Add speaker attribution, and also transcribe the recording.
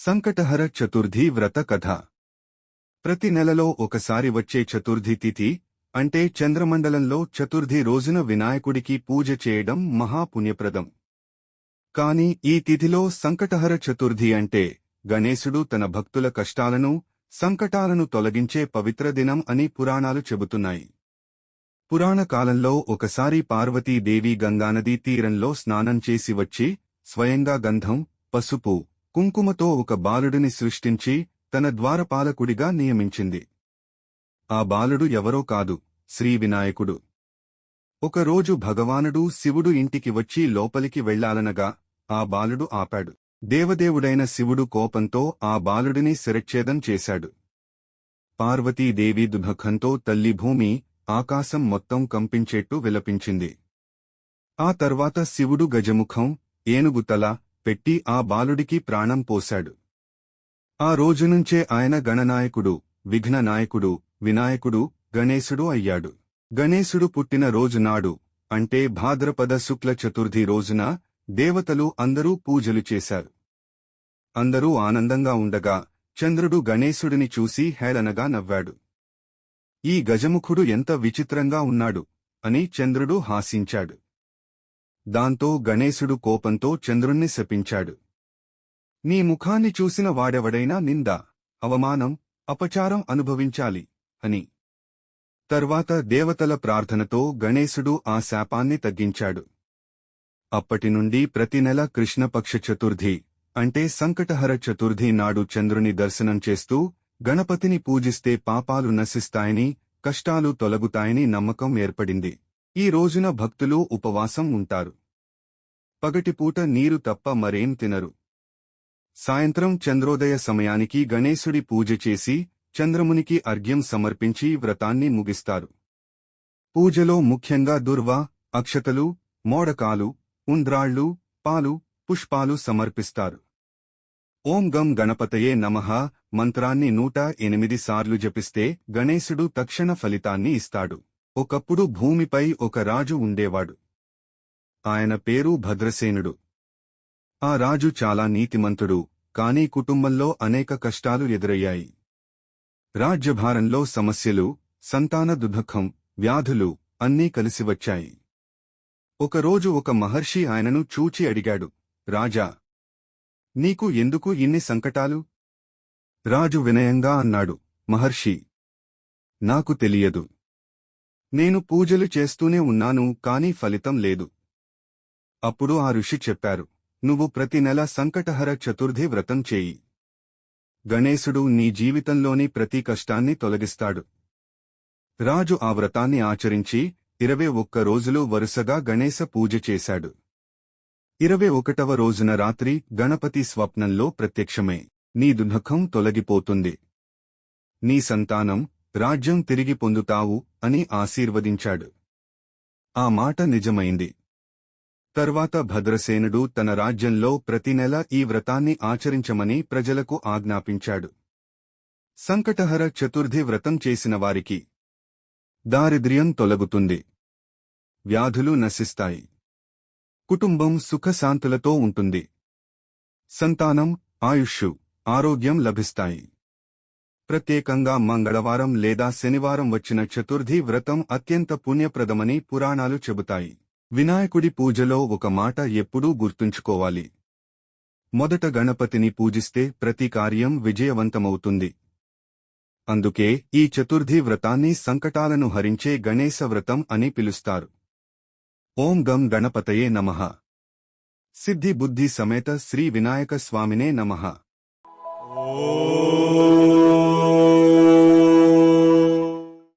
Speaker 1: సంకటహర చతుర్థి వ్రత కథ. ప్రతి నెలలో ఒకసారి వచ్చే చతుర్థి తిథి అంటే చంద్రమండలంలో చతుర్థి రోజున వినాయకుడికి పూజ చేయడం మహాపుణ్యప్రదం. కాని ఈ తిథిలో సంకటహర చతుర్థి అంటే గణేశుడు తన భక్తుల కష్టాలను సంకటాలను తొలగించే పవిత్ర దినం అని పురాణాలు చెబుతున్నాయి. పురాణ కాలంలో ఒకసారి పార్వతీదేవి గంగానదీ తీరంలో స్నానం చేసి వచ్చి స్వయంగా గంధం పసుపు కుంకుమతో ఒక బాలుడిని సృష్టించి తన ద్వారపాలకుడిగా నియమించింది. ఆ బాలుడు ఎవరో కాదు శ్రీ వినాయకుడు. ఒకరోజు భగవానుడు శివుడు ఇంటికి వచ్చి లోపలికి వెళ్ళాలనగా ఆ బాలుడు ఆపాడు. దేవదేవుడైన శివుడు కోపంతో ఆ బాలుడిని శిరచ్ఛేదం చేశాడు. పార్వతీదేవి దుఃఖంతో తల్లి భూమి ఆకాశం మొత్తం కంపించేట్టు విలపించింది. ఆ తర్వాత శివుడు గజముఖం ఏనుగుతల పెట్టి ఆ బాలుడికి ప్రాణం పోశాడు. ఆ రోజునుంచే ఆయన గణనాయకుడు విఘ్న నాయకుడు వినాయకుడు గణేశుడు అయ్యాడు. గణేశుడు పుట్టిన రోజునాడు అంటే భాద్రపద శుక్ల చతుర్థి రోజున దేవతలు అందరూ పూజలు చేశారు. అందరూ ఆనందంగా ఉండగా చంద్రుడు గణేశుడిని చూసి హేళనగా నవ్వాడు. ఈ గజముఖుడు ఎంత విచిత్రంగా ఉన్నాడు అని చంద్రుడు హాసించాడు. దాంతో గణేశుడు కోపంతో చంద్రుణ్ణి శపించాడు. నీ ముఖాన్ని చూసిన వాడెవడైనా నింద అవమానం అపచారం అనుభవించాలి అని. తర్వాత దేవతల ప్రార్థనతో గణేశుడు ఆ శాపాన్ని తగ్గించాడు. అప్పటినుండి ప్రతి నెల కృష్ణపక్ష చతుర్థి అంటే సంకటహర చతుర్థి నాడు చంద్రుని దర్శనం చేస్తూ గణపతిని పూజిస్తే పాపాలు నశిస్తాయని కష్టాలు తొలగుతాయని నమ్మకం ఏర్పడింది. ఈ రోజున భక్తులు ఉపవాసం ఉంటారు. పగటిపూట నీరు తప్ప మరేం తినరు. సాయంత్రం చంద్రోదయ సమయానికి గణేశుడి పూజ చేసి చంద్రమునికి అర్ఘ్యం సమర్పించి వ్రతాన్ని ముగిస్తారు. పూజలో ముఖ్యంగా దుర్వ అక్షతలు మోడకాలు ఉండ్రాళ్ళు పాలు పుష్పాలు సమర్పిస్తారు. ఓం గం గణపతయే నమః మంత్రాన్ని నూట ఎనిమిది సార్లు జపిస్తే గణేశుడు తక్షణ ఫలితాన్ని ఇస్తాడు. ఒకప్పుడు భూమిపై ఒక రాజు ఉండేవాడు. ఆయన పేరు భద్రసేనుడు. ఆ రాజు చాలా నీతిమంతుడు కాని కుటుంబంలో అనేక కష్టాలు ఎదురయ్యాయి. రాజ్యభారంలో సమస్యలు సంతాన దుఃఖం వ్యాధులు అన్నీ కలిసి వచ్చాయి. ఒకరోజు ఒక మహర్షి ఆయనను చూచి అడిగాడు రాజా నీకు ఎందుకు ఇన్ని సంకటాలు రాజు వినయంగా అన్నాడు మహర్షి నాకు తెలియదు. నేను పూజలు చేస్తూనే ఉన్నాను కాని ఫలితం లేదు. అప్పుడు ఆ ఋషి చెప్పారు నువ్వు ప్రతి నెల సంకటహర చతుర్థి వ్రతం చేయి. గణేశుడు నీ జీవితంలోని ప్రతి కష్టాన్ని తొలగిస్తాడు. రాజు ఆ వ్రతాన్ని ఆచరించి ఇరవై ఒక్క రోజులు వరుసగా గణేశ పూజ చేశాడు. ఇరవై ఒకటవ రోజున రాత్రి గణపతి స్వప్నంలో ప్రత్యక్షమై. నీ దుఃఖం తొలగిపోతుంది. నీ సంతానం రాజ్యం తిరిగి పొందుతావు అని ఆశీర్వదించాడు. ఆ మాట నిజమైంది. తర్వాత భద్రసేనుడు తన రాజ్యంలో ప్రతి నెల ఈ వ్రతాన్ని ఆచరించమని ప్రజలకు ఆజ్ఞాపించాడు. సంకటహర చతుర్థి వ్రతం చేసిన వారికి దారిద్ర్యం తొలగుతుంది. వ్యాధులు నశిస్తాయి. కుటుంబం సుఖశాంతులతో ఉంటుంది. సంతానం ఆయుష్షు ఆరోగ్యం లభిస్తాయి. ప్రత్యేకంగా మంగళవారం లేదా శనివారం వచ్చిన చతుర్థి వ్రతం అత్యంత పుణ్యప్రదమని పురాణాలు చెబుతాయి. వినాయకుడి పూజలో ఒక మాట ఎప్పుడూ గుర్తుంచుకోవాలి. మొదట గణపతిని పూజిస్తే ప్రతి కార్యం విజయవంతమవుతుంది. అందుకే ఈ చతుర్థి వ్రతాన్ని సంకటాలను హరించే గణేశ వ్రతం అని పిలుస్తారు. ఓం గం గణపతయే నమః. సిద్ధి బుద్ధి సమేత శ్రీ వినాయక స్వామినే నమః.